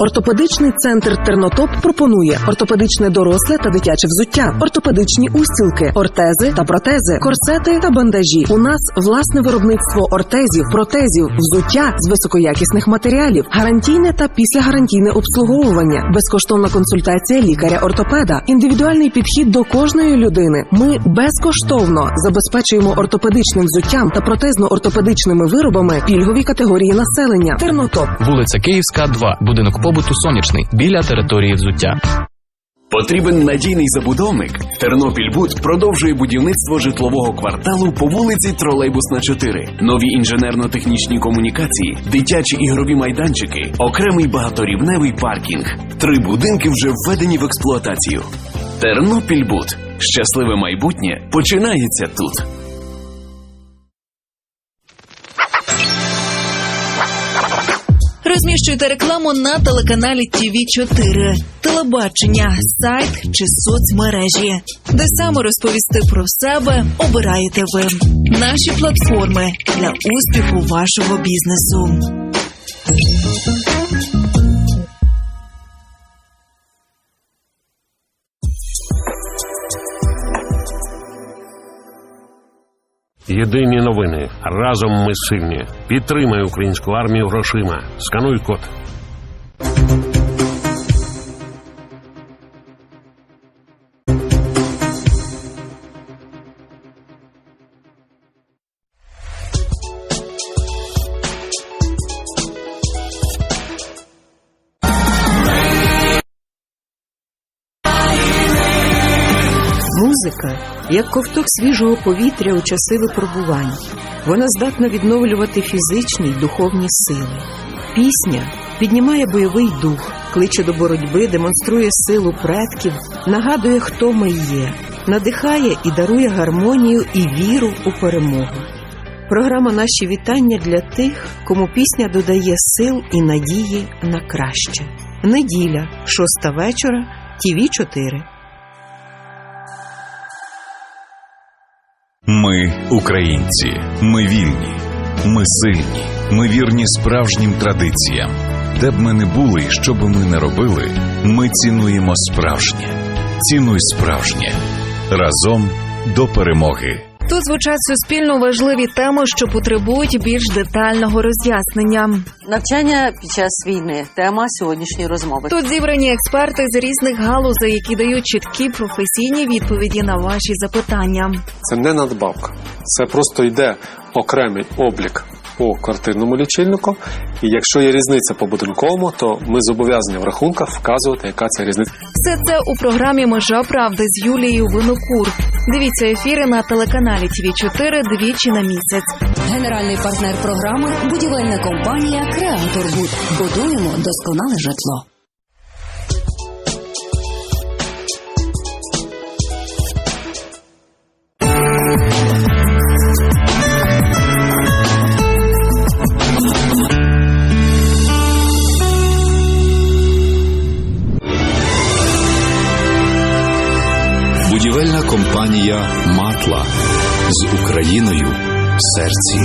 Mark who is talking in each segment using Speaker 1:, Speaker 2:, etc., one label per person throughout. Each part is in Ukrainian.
Speaker 1: Ортопедичний центр Тернотоп пропонує ортопедичне доросле та дитяче взуття, ортопедичні устілки, ортези та протези, корсети та бандажі. У нас власне виробництво ортезів, протезів, взуття з високоякісних матеріалів, гарантійне та післягарантійне обслуговування, безкоштовна консультація лікаря-ортопеда, індивідуальний підхід до кожної людини. Ми безкоштовно забезпечуємо ортопедичним взуттям та протезно-ортопедичними виробами пільгові категорії населення. Тернотоп.
Speaker 2: Вулиця Київська, 2, будинок побуту Сонячний, біля території взуття.
Speaker 3: Потрібен надійний забудовник. Тернопільбуд продовжує будівництво житлового кварталу по вулиці Тролейбусна 4. Нові інженерно-технічні комунікації, дитячі ігрові майданчики, окремий багаторівневий паркінг. Три будинки вже введені в експлуатацію. Тернопільбуд. Щасливе майбутнє починається тут.
Speaker 4: Розміщуйте рекламу на телеканалі tv 4 телебачення, сайт чи соцмережі, де саме розповісти про себе обираєте ви. Наші платформи для успіху вашого бізнесу.
Speaker 5: Єдині новини. Разом ми сильні. Підтримай українську армію грошима. Скануй код.
Speaker 6: Музика як ковток свіжого повітря у часи випробувань. Вона здатна відновлювати фізичні й духовні сили. Пісня піднімає бойовий дух, кличе до боротьби, демонструє силу предків, нагадує, хто ми є, надихає і дарує гармонію і віру у перемогу. Програма Наші вітання для тих, кому пісня додає сил і надії на краще. Неділя, шоста вечора, ТІВІ 4
Speaker 7: Ми українці, ми вільні, ми сильні, ми вірні справжнім традиціям. Де б ми не були і що б ми не робили, ми цінуємо справжнє. Цінуй справжнє разом до перемоги.
Speaker 4: Тут звучать суспільно важливі теми, що потребують більш детального роз'яснення.
Speaker 8: Навчання під час війни тема сьогоднішньої розмови.
Speaker 4: Тут зібрані експерти з різних галузей, які дають чіткі професійні відповіді на ваші запитання.
Speaker 9: Це не надбавка. Це просто йде окремий облік по квартирному лічильнику. І якщо є різниця по будинковому, то ми зобов'язані в рахунках вказувати, яка це різниця.
Speaker 4: Все це у програмі Межа правди з Юлією Винокур. Дивіться ефіри на телеканалі ТВ 4 двічі на місяць.
Speaker 10: Генеральний партнер програми будівельна компанія Креатор Буд. Будуємо досконале житло.
Speaker 11: Компанія з Україною в серці.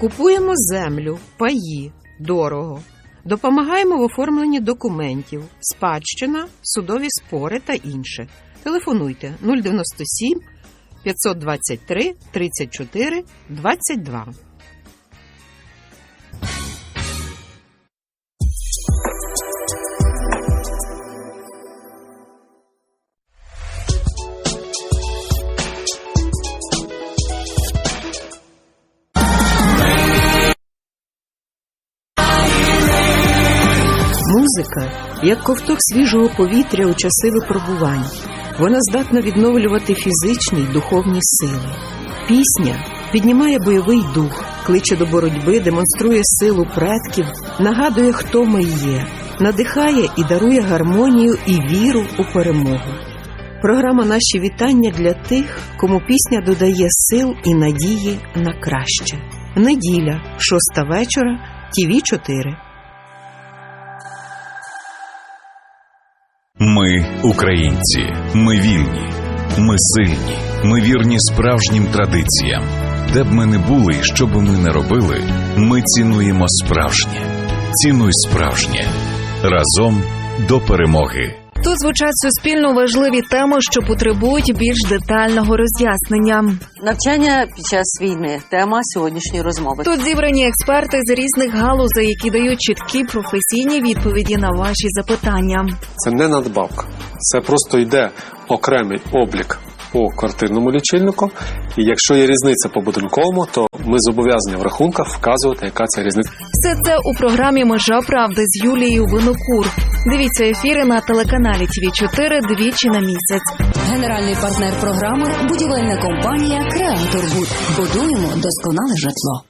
Speaker 6: Купуємо землю, паї, дорого. Допомагаємо в оформленні документів, спадщина, судові спори та інше. Телефонуйте 097 523 34 22. Музика як ковток свіжого повітря у часи випробувань. Вона здатна відновлювати фізичні й духовні сили. Пісня піднімає бойовий дух, кличе до боротьби, демонструє силу предків, нагадує, хто ми є, надихає і дарує гармонію і віру у перемогу. Програма Наші вітання для тих, кому пісня додає сил і надії на краще. Неділя, шоста вечора, ТІВІ 4
Speaker 7: Ми українці. Ми вільні. Ми сильні. Ми вірні справжнім традиціям. Де б ми не були і що б ми не робили, ми цінуємо справжнє. Цінуй справжнє. Разом до перемоги.
Speaker 4: Звучать суспільно важливі теми, що потребують більш детального роз'яснення.
Speaker 8: Навчання під час війни тема сьогоднішньої розмови.
Speaker 4: Тут зібрані експерти з різних галузей, які дають чіткі професійні відповіді на ваші запитання.
Speaker 9: Це не надбавка. Це просто йде окремий облік по квартирному лічильнику. І якщо є різниця по будинковому, то ми зобов'язані в рахунках вказувати, яка ця різниця.
Speaker 4: Все це у програмі Межа правди з Юлією Винокур. Дивіться ефіри на телеканалі ТВ 4 двічі на місяць.
Speaker 10: Генеральний партнер програми будівельна компанія Креатор Буд. Будуємо досконале житло.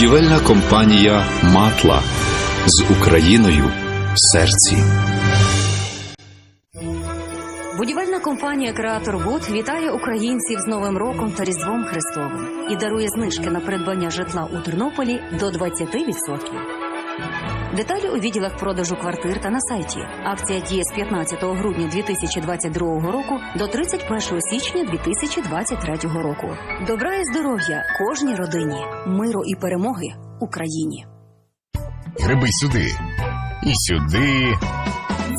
Speaker 11: Будівельна компанія Матла з Україною в серці.
Speaker 10: Будівельна компанія Креатор Буд вітає українців з Новим роком та Різдвом Христовим і дарує знижки на придбання житла у Тернополі до 20%. Деталі у відділах продажу квартир та на сайті. Акція діє з 15 грудня 2022 року до 31 січня 2023 року. Добра і здоров'я кожній родині, миру і перемоги Україні.
Speaker 12: Гриби сюди. І сюди.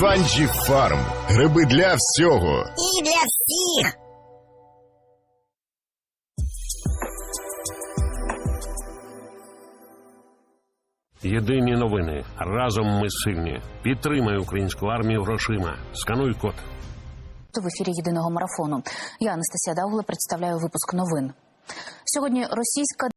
Speaker 12: Фанджі Фарм. Гриби для всього.
Speaker 13: І для всіх.
Speaker 5: Єдині новини. Разом ми сильні. Підтримай українську армію грошима. Скануй код.
Speaker 14: В ефірі єдиного марафону. Я Анастасія Даугла представляю випуск новин. Сьогодні російська